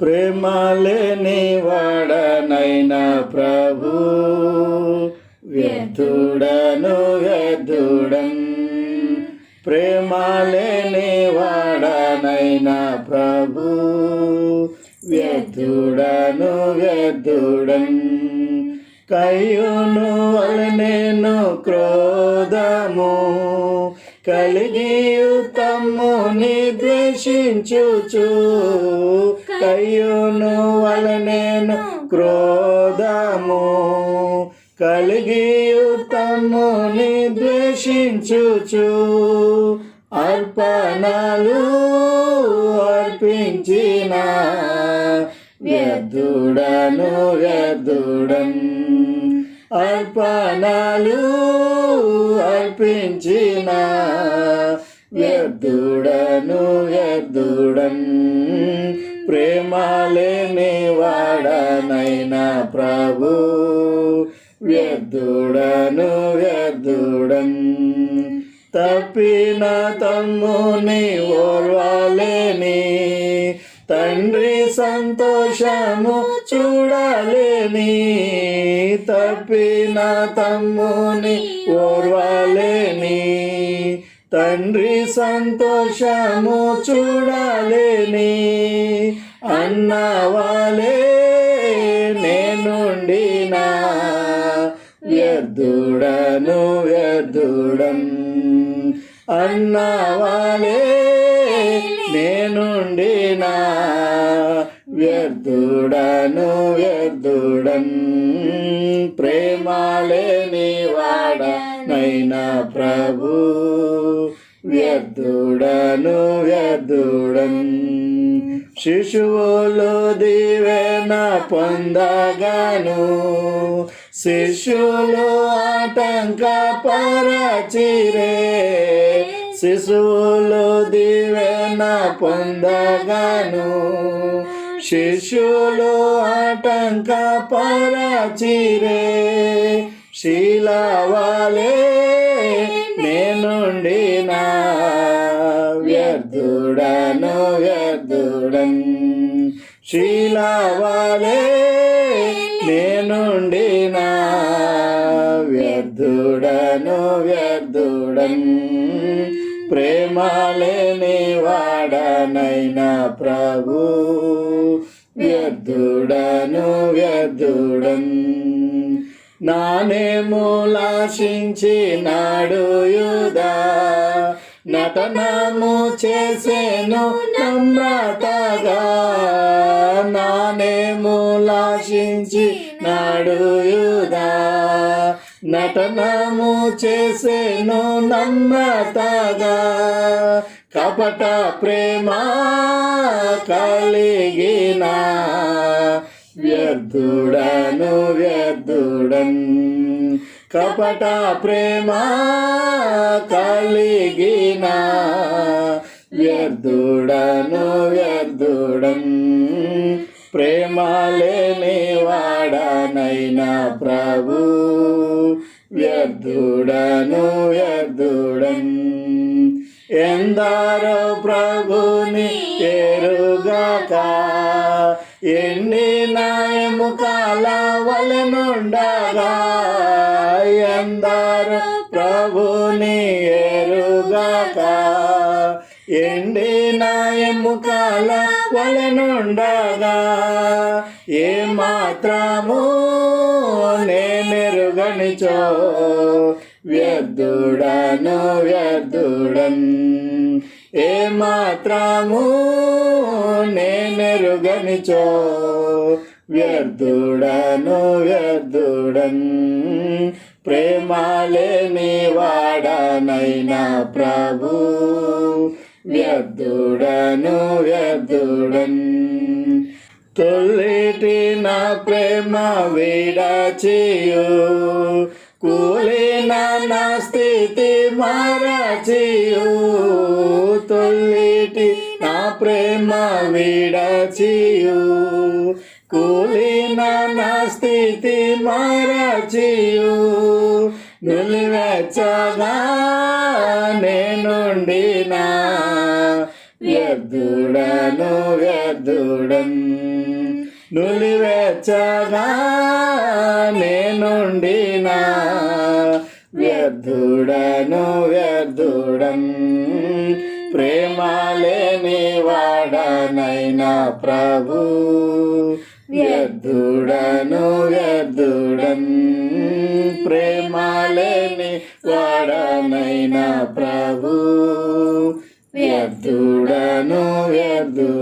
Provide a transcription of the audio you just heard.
ప్రేమ లేని వాడనైనా ప్రభు వ్యర్థుడను వ్యర్థుడన్ ప్రేమ లేని వాడనైనా ప్రభు వ్యర్థుడను వ్యర్థుడన్ కయ్యును వలనేను క్రోధ కలిగి తమ్ముని ద్వేషించుచు కయ్యును వలనేను క్రోధము. కలిగి తమ్ముని ద్వేషించుచు అర్పణలు అర్పించిన వ్యర్థుడను వ్యర్థుడం. అర్పణలు అర్పించిన ఎద్దుడను ఎద్దుడన్ ప్రేమలేని వాడనైనా ప్రభు. వ్యర్థుడను వ్యర్థుడన్ తప్పిన తమ్ముని ఓర్వాలేని తండ్రి సంతోషము చూడాలేని తప్పిన తమ్ముని ఓర్వాలేని తండ్రి సంతోషము చూడాలేని అన్నవాలే నేనుండినా వ్యర్థుడను వ్యర్థుడం. అన్నవాలే నేనుండినా వ్యర్థుడను వ్యర్థుడం. ప్రేమాలే శిశువులు దీవెన పొందగను. శిశువులు ఆటంక పరచిరే. శిశువులు దీవెన పొందగను. శిశువులు ఆటంక పరచిరే. శీలవాలే శీలవాలే నేనుండినా వ్యర్థుడను వ్యర్థుడన్. ప్రేమలేని వాడనైనా ప్రభు వ్యర్థుడను వ్యర్థుడన్. నానే మూలాశించి నాడు యుదా నటనము చేసేను నమ్రతగా. నానే మూలాశించి నాడు నటనము చేసేను నమ్రతగా. కపట ప్రేమ కలిగిన వ్యర్థుడను వ్యర్థుడన్. కపట ప్రేమ కలిగిన వ్యర్థుడను వ్యర్థుడం. ప్రేమ లేని వాడనైనా ప్రభు వ్యర్థుడను వ్యర్థుడం. ఎందరో ప్రభుని ఎరుగాక ఎన్ని నాయము కాల ఎందరో ఎండే నాయముకాల వలనుండగా ఏ మాత్రము నేనెరుగనిచో వ్యర్థుడను వ్యర్థుడన్. ఏ మాత్రము నేనెరుగనిచో వ్యర్థుడను వ్యర్థుడన్. ప్రేమాలేని వాడనైనా ప్రభు వ్యర్థుడను వ్యర్థుడన్. తొలిటి నా ప్రేమ విడచియు. కూలిన నా స్థితి మరచియు. తొలిటి నా ప్రేమ విడచియు. కూలిన నా స్థితి మరచియు. నిలివెచ్చగా నేనుండినా వ్యర్థుడను వ్యర్థుడం. నులివెచ్చగా నేనుండినా వ్యర్థుడను వ్యర్థుడన్ ప్రేమాలేని వాడనైనా ప్రభు వ్యర్థుడను వ్యర్థుడన్ ప్రేమాలేని వాడనైనా ప్రభు వ్యర్థుడను వ్యర్థుడన్